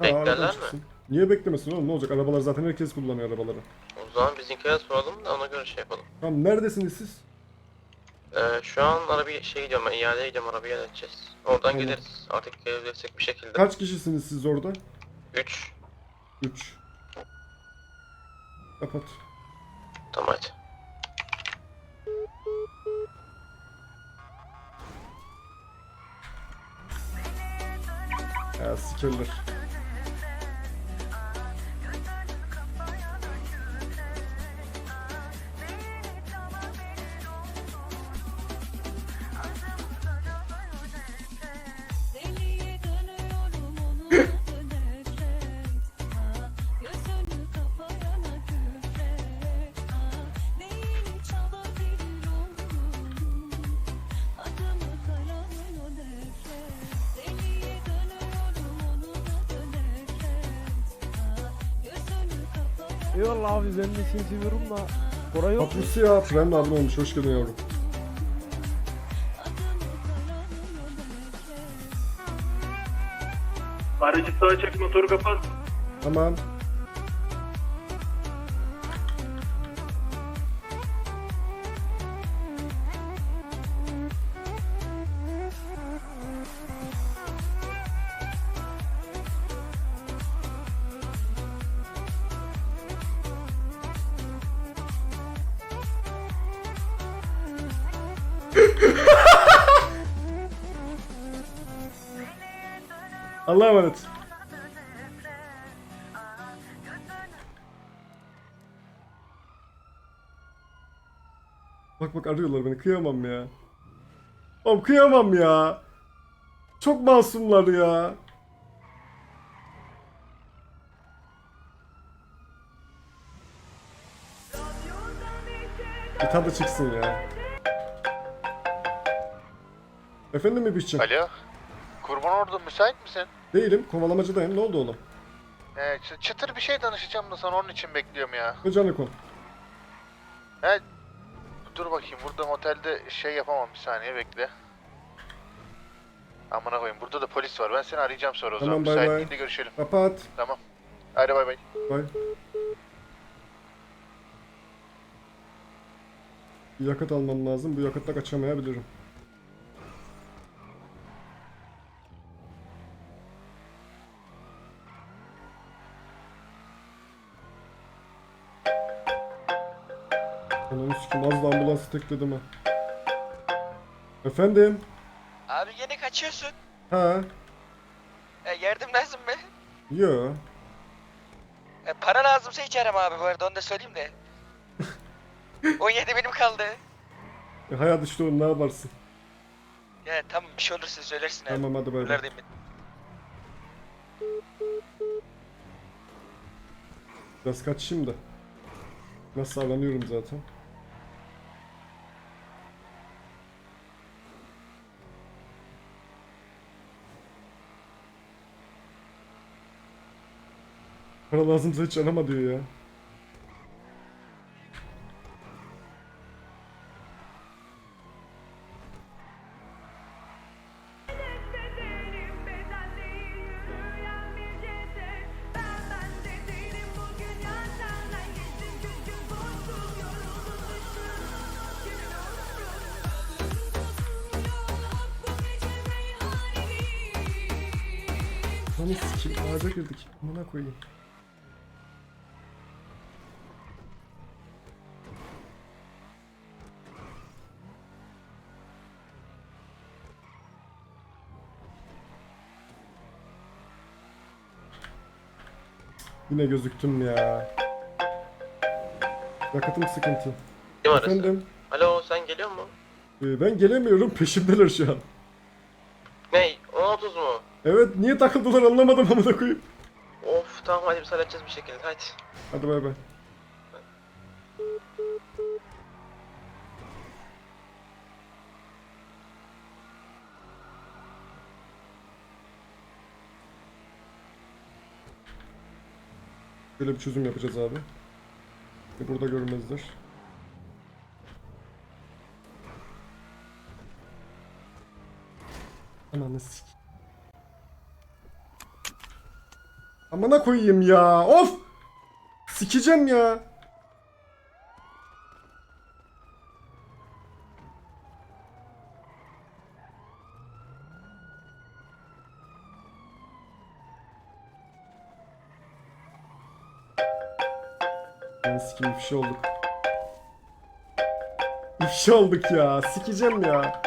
Beklerler mi? çıksın. Niye beklemesin oğlum? Ne olacak? Arabalar zaten herkes kullanıyor arabaları. O zaman bizimkilere soralım da ona göre şey yapalım. Tamam neredesiniz siz? Ee, şu an arabayı şey gidiyorum ben iadeye gidiyorum arabayı iade edeceğiz. Oradan Tamam. gideriz artık gelebilirsek bir şekilde. Kaç kişisiniz siz orada? 3. 3. Kapat. Tamam hadi. Ya sikerler. Eyvallah abi ben de seni seviyorum da Koray yok mu? Tatlısı ya. Prime abone olmuş. Hoş geldin yavrum. Aracı sağa çek motoru kapat. Tamam. Allah'a emanet. Bak bak arıyorlar beni kıyamam ya. Oğlum kıyamam ya. Çok masumlar ya. Bir tadı çıksın ya. Efendim mi Bişçi? Alo. Kurban orada müsait misin? Değilim. Kovalamacıdayım. Ne oldu oğlum? Ee, çıtır bir şey danışacağım da sana onun için bekliyorum ya. Ne canı kon? He, dur bakayım burada otelde şey yapamam bir saniye bekle. Amına koyayım burada da polis var ben seni arayacağım sonra o Tamam, zaman bay bay. müsaitliğinde görüşelim. Kapat. Tamam. Hadi bay bay. Bay. Bir yakıt almam lazım. Bu yakıtla kaçamayabilirim. Sikim az da ambulansı tekledim ha. Efendim? Abi yine kaçıyorsun. Ha? E, yardım lazım mı? Yo. E, para lazımsa hiç arama abi bu arada onu da söyleyeyim de. 17 benim kaldı. E, hayat işte oğlum ne yaparsın? Ya tamam bir şey olursa söylersin abi. Tamam hadi bay bay. Buralardayım ben. Biraz kaçayım da. Nasıl sağlanıyorum zaten. Para lazımsa hiç arama diyor ya. Bedenim beden değil yürüyen bir ceset Yine gözüktüm ya. Yakıtım sıkıntı. Kim arası? Efendim, Alo sen geliyor mu? e, ben gelemiyorum peşimdeler şu an. Ney? 10.30 mu? Evet, niye takıldılar anlamadım amına koyayım. Of tamam hadi biz halledeceğiz bir şekilde hadi. Hadi bay bay. Böyle bir çözüm yapacağız abi. Ve burada görmezler. Ananı sik. Amına koyayım ya. Of! Sikeceğim ya. Sikeyim ifşa olduk. İfşa olduk ya. Sikeceğim ya.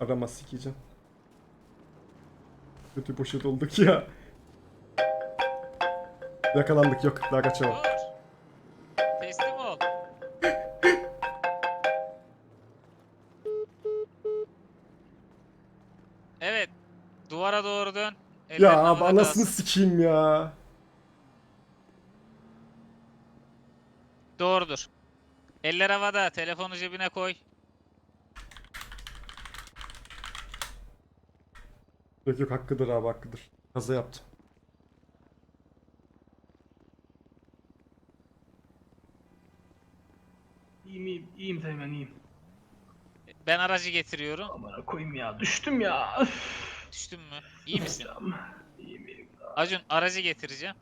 Arama sikeceğim. Kötü poşet olduk ya. Yakalandık yok daha kaçamam. Teslim ol. Evet. Duvara doğru dön. Ellerin Ya abi havada anasını kalsın. sikeyim ya. Doğrudur. Eller havada. Telefonu cebine koy. Yok yok hakkıdır abi hakkıdır. Kaza yaptım. İyiyim iyiyim. İyiyim Teğmen iyiyim. Ben aracı getiriyorum. Amına koyayım ya. Düştüm ya. Üf. Düştün mü? İyi misin? Tamam. İyiyim iyiyim. Acun aracı getireceğim.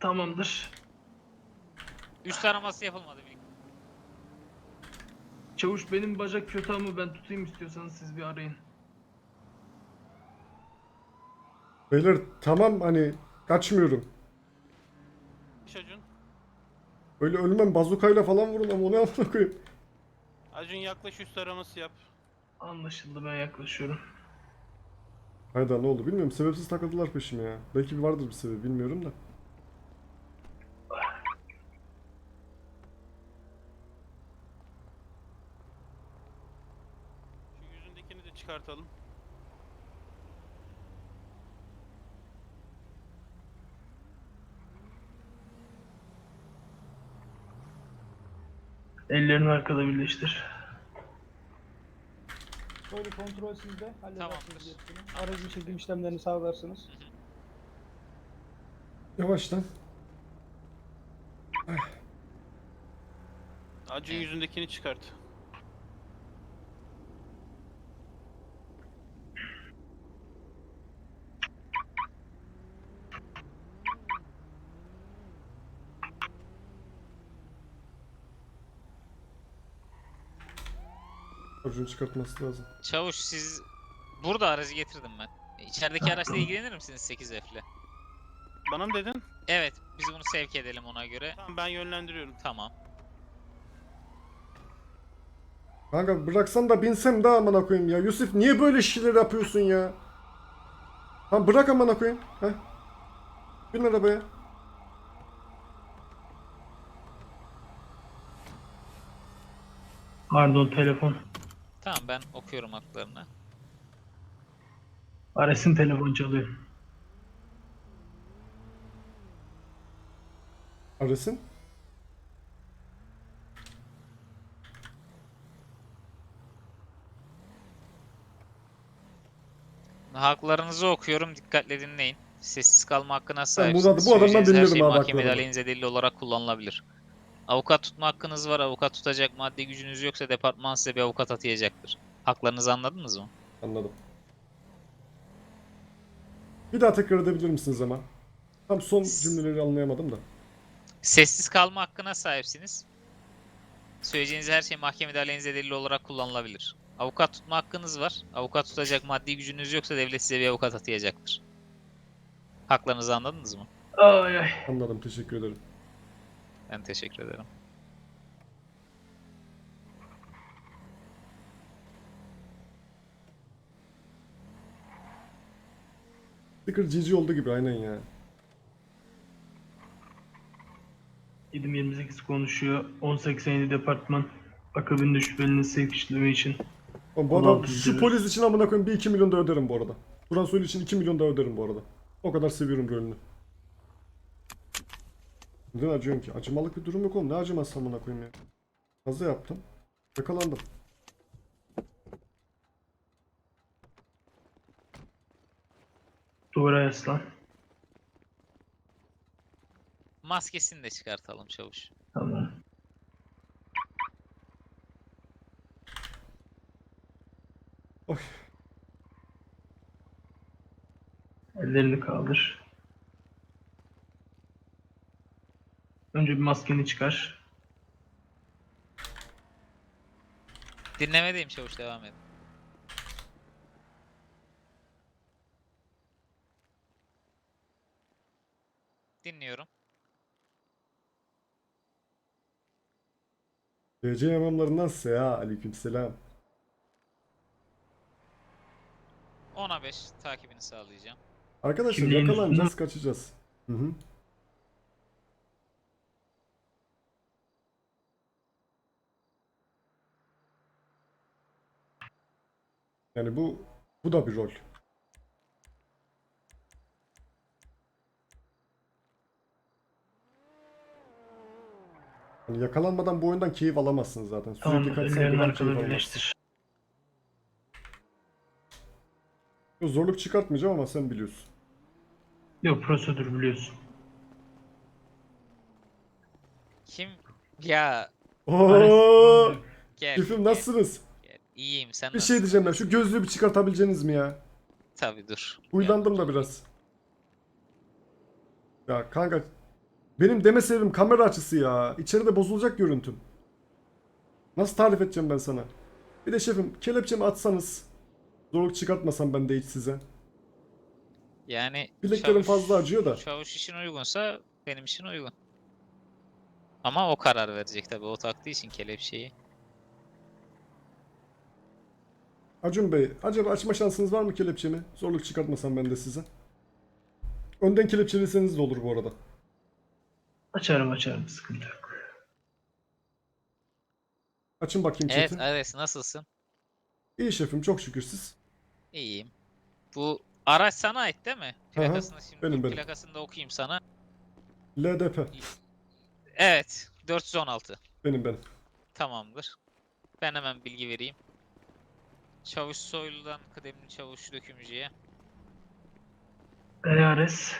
Tamamdır. Üst araması yapılmadı. bir- Çavuş benim bacak kötü ama ben tutayım istiyorsanız siz bir arayın. Beyler tamam hani kaçmıyorum. Acun. Öyle ölmem bazukayla falan vurun ama onu amına koyayım. Acun yaklaş üst araması yap. Anlaşıldı ben yaklaşıyorum. Hayda ne oldu bilmiyorum sebepsiz takıldılar peşime ya. Belki bir vardır bir sebebi bilmiyorum da. Şu yüzündekini de çıkartalım. Ellerini arkada birleştir. Böyle kontrol sizde. Tamamdır. Halledersiniz hepsini. Aracın çekim işlemlerini sağlarsınız. Yavaştan. Acun yüzündekini çıkart. Çocuğun çıkartması lazım. Çavuş siz... Burada aracı getirdim ben. İçerideki araçla ilgilenir misiniz 8F'le? Bana mı dedin? Evet. Biz bunu sevk edelim ona göre. Tamam ben yönlendiriyorum. Tamam. Kanka bıraksan da binsem daha amına koyayım ya. Yusuf niye böyle şeyler yapıyorsun ya? Tamam bırak amına koyayım. Heh. Bin arabaya. Pardon telefon. Tamam ben okuyorum haklarını. Ares'in telefon çalıyor. Arasın. Haklarınızı okuyorum. Dikkatle dinleyin. Sessiz kalma hakkına bu sahipsiniz. adam- bu adamdan Söyleyeceğiniz her dinledim şey abi mahkemede haklarını. aleyhinize delil olarak kullanılabilir. Avukat tutma hakkınız var. Avukat tutacak maddi gücünüz yoksa departman size bir avukat atayacaktır. Haklarınızı anladınız mı? Anladım. Bir daha tekrar edebilir misiniz ama? Tam son cümleleri anlayamadım da. Sessiz kalma hakkına sahipsiniz. Söyleyeceğiniz her şey mahkemede aleyhinize delil olarak kullanılabilir. Avukat tutma hakkınız var. Avukat tutacak maddi gücünüz yoksa devlet size bir avukat atayacaktır. Haklarınızı anladınız mı? Ay ay. Anladım teşekkür ederim. Ben teşekkür ederim. Sticker GG oldu gibi aynen ya. 728 konuşuyor. 1087 departman. Akabinde şüphelinin sevk işlemi için. Oğlum bu adam şu polis için amına koyayım bir 2 milyon da öderim bu arada. Turan Soylu için 2 milyon da öderim bu arada. O kadar seviyorum rolünü. Neden acıyorum ki? Acımalık bir durum yok oğlum. Ne acıması amına koyayım ya. Kaza yaptım. Yakalandım. Duvara yaslan. Maskesini de çıkartalım çavuş. Tamam. Oy. Ellerini kaldır. Önce bir maskeni çıkar. Dinlemedeyim çavuş devam edin. Dinliyorum. DC imamlarından Seha aleykümselam. 10'a 5 takibini sağlayacağım. Arkadaşlar Kimliğin yakalanacağız üstünde- kaçacağız. Hı hı. Yani bu bu da bir rol. Yani yakalanmadan bu oyundan keyif alamazsınız zaten. Sürekli Tamam, arkada alamazsın. birleştir. Zorluk çıkartmayacağım ama sen biliyorsun. Yok prosedür biliyorsun. Kim? Ya Oo! gel. Şefim gel, nasılsınız? İyiyim sen Bir şey nasılsın? diyeceğim ya. Şu gözlüğü bir çıkartabileceğiniz mi ya? Tabii dur. Huylandım da biraz. Ya kanka benim deme sebebim kamera açısı ya. İçeride bozulacak görüntüm. Nasıl tarif edeceğim ben sana? Bir de şefim kelepçemi atsanız. Zorluk çıkartmasam ben de hiç size. Yani Bileklerim çavuş- fazla acıyor da. Çavuş için uygunsa benim için uygun. Ama o karar verecek tabii o taktığı için kelepçeyi. Acun Bey, acaba açma şansınız var mı kelepçemi? Zorluk çıkartmasam ben de size. Önden kelepçeliseniz de olur bu arada. Açarım açarım sıkıntı yok. Açın bakayım Evet chat'i. Ares nasılsın? İyi şefim, çok şükür siz. İyiyim. Bu araç sana ait değil mi? Hı, Plakasını şimdi benim, benim. plakasını da okuyayım sana. LDP, Evet 416 benim benim. tamamdır. Ben hemen bilgi vereyim. Çavuş Soylu'dan kıdemli çavuş dökümcüye. EARS